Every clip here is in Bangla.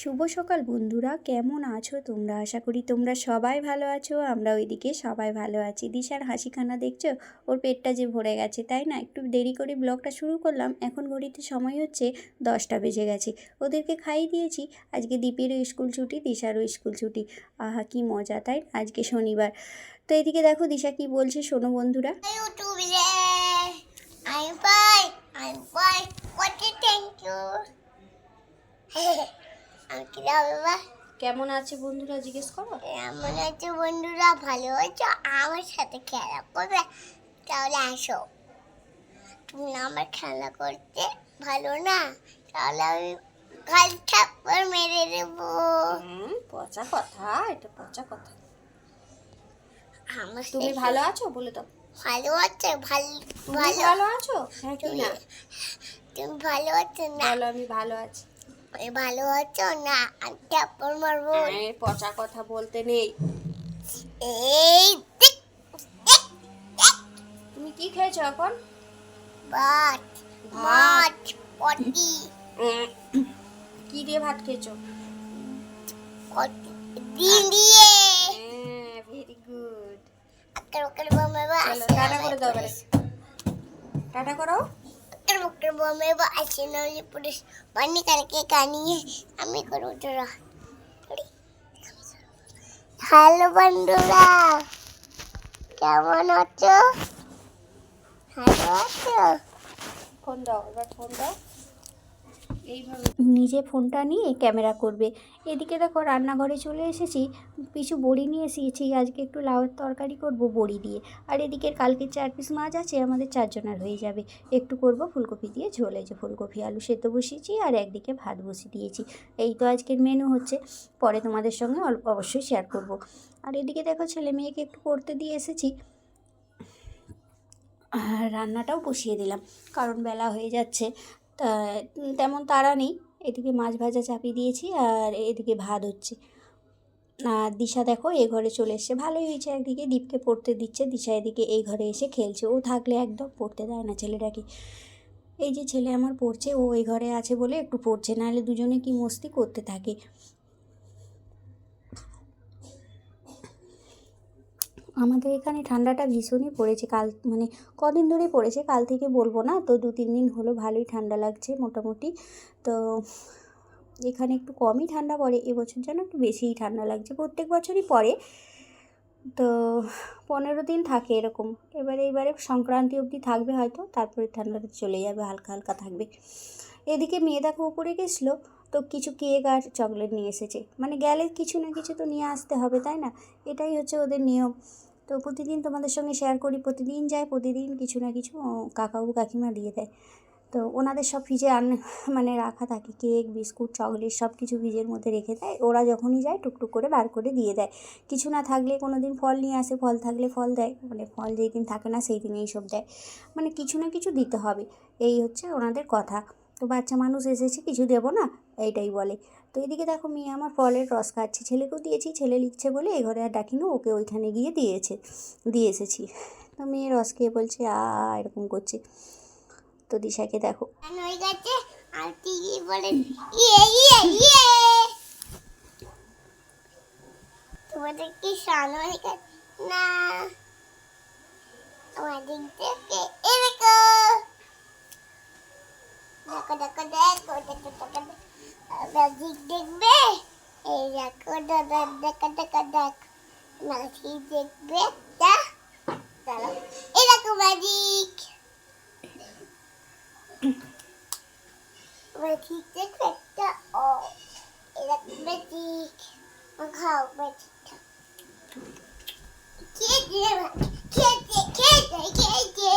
শুভ সকাল বন্ধুরা, কেমন আছো তোমরা আশা করি তোমরা সবাই ভালো আছো আমরা ওইদিকে সবাই ভালো আছি দিশার হাসিখানা দেখছ ওর পেটটা যে ভরে গেছে, তাই না একটু দেরি করে ব্লগটা শুরু করলাম এখন ঘড়িতে সময় হচ্ছে দশটা বেজে গেছে ওদেরকে খাইয়ে দিয়েছি আজকে দীপেরও স্কুল ছুটি, দিশারও স্কুল ছুটি আহা, কি মজা, তাই আজকে শনিবার তো এদিকে দেখো দিশা কি বলছে, শোনো বন্ধুরা. I'm fine. I'm fine. What you thank you? কেমন আছে বন্ধুরা জিজ্ঞেস করো? এমন আছে বন্ধুরা? ভালো আছো? আমার সাথে খেলা করবে? তাহলে আসো। তুমি আমার খেলা করতে ভালো না? তাহলে আমি কাল থাপ্পর মেরে দেবো। পচা কথা এটা পচা কথা। আমার তুমি ভালো আছো? বলে দাও। ভালো আছে? ভালো ভালো। ভালো আছো? হ্যাঁ তুমি ভালো আছো না? বলো আমি ভালো আছি। তুমি ভালো আছো? না আমি থাপ্পড় মারবো। হ্যাঁ, পচা কথা বলতে নেই। এই। তুমি কি খেয়েছো এখন? ভাত ভাত। মাছ পটি। কি দিয়ে ভাত খেয়েছো? ডিম দিয়ে। ভেরি গুড আকার বকার বমে বা চলো টাটা করে দাও টাটা করো। বমে বা আসে না হলে পুলিশ পানি কালকে কানিয়ে আমি করব তোরা। হ্যালো বন্ধুরা, কেমন আছো? ভালো আছো? ফোন দাও, এবার ফোন দাও। নিজে ফোনটা নিয়ে ক্যামেরা করবে। এদিকে দেখো রান্নাঘরে চলে এসেছি। কিছু বড়ি নিয়ে এসেছি। আজকে একটু লাউয়ের তরকারি করব বড়ি দিয়ে। আর এদিকের কালকে চার পিস মাছ আছে, আমাদের চারজনের হয়ে যাবে। একটু করব ফুলকপি দিয়ে ঝোল। যে ফুলকপি, আলু সেদ্ধ বসিয়েছি আর একদিকে ভাত বসিয়ে দিয়েছি। এই তো আজকের মেনু হচ্ছে। পরে তোমাদের সঙ্গে অবশ্যই শেয়ার করব। আর এদিকে দেখো ছেলে মেয়েকে একটু করতে দিয়ে এসেছি। রান্নাটাও বসিয়ে দিলাম। কারণ বেলা হয়ে যাচ্ছে। তা তেমন তারা নেই। এদিকে মাছ ভাজা চাপিয়ে দিয়েছি আর এদিকে ভাত হচ্ছে। আর দিশা দেখো এ ঘরে চলে এসছে। ভালোই হয়েছে একদিকে, দীপকে পড়তে দিচ্ছে। দিশা এদিকে এই ঘরে এসে খেলছে। ও থাকলে একদম পড়তে দেয় না ছেলেটাকে। এই যে ছেলে আমার পড়ছে, ও এই ঘরে আছে বলে একটু পড়ছে। নাহলে দুজনে কি মস্তি করতে থাকে? আমাদের এখানে ঠান্ডাটা ভীষণই পড়েছে। কাল মানে কদিন ধরে পড়েছে, কাল থেকে বলব না। তো দু তিন দিন হলো ভালোই ঠান্ডা লাগছে মোটামুটি। তো এখানে একটু কমই ঠান্ডা পড়ে। এবছর যেন একটু বেশিই ঠান্ডা লাগছে। প্রত্যেক বছরই পড়ে। তো পনেরো দিন থাকে এরকম। এবারে এবারে সংক্রান্তি অবধি থাকবে হয়তো। তারপরে ঠান্ডাটা চলে যাবে, হালকা হালকা থাকবে। এদিকে মেয়ে দেখো উপরে গেছিল। তো কিছু কেক আর চকলেট নিয়ে এসেছে। মানে গেলে কিছু না কিছু তো নিয়ে আসতে হবে, তাই না? এটাই হচ্ছে ওদের নিয়ম। তো প্রতিদিন তোমাদের সঙ্গে শেয়ার করি, প্রতিদিন যায়, প্রতিদিন কিছু না কিছু কাকাবু কাকিমা দিয়ে দেয়। তো ওনাদের সব ফ্রিজে আন মানে রাখা থাকে, কেক, বিস্কুট, চকলেট সব কিছু ফ্রিজের মধ্যে রেখে দেয়। ওরা যখনই যায়, টুকটুক করে বার করে দিয়ে দেয়। কিছু না থাকলে কোনো দিন ফল নিয়ে আসে, ফল থাকলে ফল দেয়। মানে ফল যেই দিন থাকে না সেই দিন এইসব দেয়। মানে কিছু না কিছু দিতে হবে। এই হচ্ছে ওনাদের কথা। তো বাচ্চা মানুষ এসেছে, কিছু দেবো না? এইটাই বলে। তো এদিকে দেখো মেয়ে আমার ফলের রস খাচ্ছে। ছেলেকেও দিয়েছি, ছেলে লিখছে বলে এ ঘরে আর ডাকিনি, ওকে ওইখানে গিয়ে দিয়েছে, দিয়ে এসেছি। তো মেয়ে রস খেয়ে বলছে, আ এরকম করছে। তো দিশাকে দেখো। ইয়ে ইয়ে ইয়ে! না। দেখো দেখো দেখো দেখো। ম্যাজিক দেখবে এই দেখো দাদা দেখো দেখবে তা দাঁড়াও। এই দেখো ম্যাজিক দেখবে তা ও, এই দেখো ম্যাজিক খেতে খেতে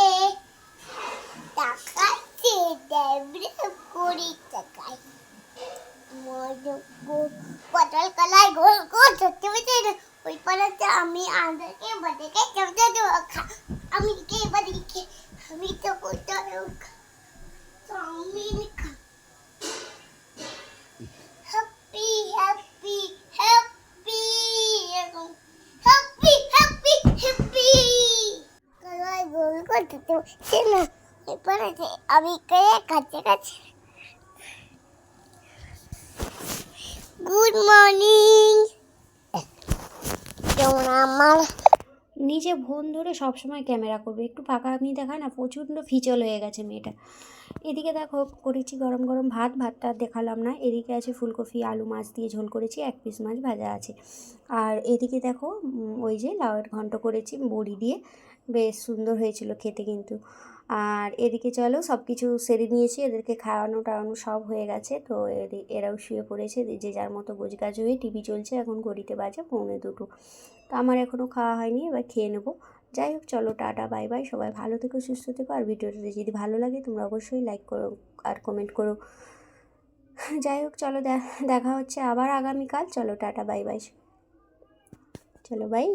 টাকাতে দেবে কুড়ি টাকায় পটল কলাই গোল সত্যি বলছি ওই পাড়াতে আমি আদাকে বাদাকে চমচা দেবো আমি কে বাদিকে আমি তো happy happy happy happy happy happy করতে তো আমি গুড মর্নিং যেমন আমার নিজে ফোন ধরে সবসময় ক্যামেরা করবে। একটু ফাঁকা আপনি দেখায় না, প্রচণ্ড ফিচল হয়ে গেছে মেয়েটা। এদিকে দেখো, করেছি গরম গরম ভাত, ভাতটা দেখালাম না। এদিকে আছে ফুলকপি, আলু মাছ দিয়ে ঝোল করেছি, এক পিস মাছ ভাজা আছে। আর এদিকে দেখো ওই যে লাউয়ের ঘন্ট করেছি, বড়ি দিয়ে। বেশ সুন্দর হয়েছিল খেতে কিন্তু। আর এদিকে চলো সব কিছু সেরে নিয়েছি, এদেরকে খাওয়ানো টাওয়ানো সব হয়ে গেছে। তো এরাও শুয়ে পড়েছে যে যার মতো গোজগাজ হয়ে টিভি চলছে, এখন ঘড়িতে বাজে পৌনে দুটো। তো আমার এখনও খাওয়া হয়নি, এবার খেয়ে নেব। যাই হোক, চলো টাটা, বাই বাই, সবাই ভালো থেকো, সুস্থ থেকো। আর ভিডিওটা যদি ভালো লাগে, তোমরা অবশ্যই লাইক করো আর কমেন্ট করো। যাই হোক, চলো দেখা হচ্ছে আবার আগামীকাল। চলো টাটা, বাই বাই। চলো, বাই।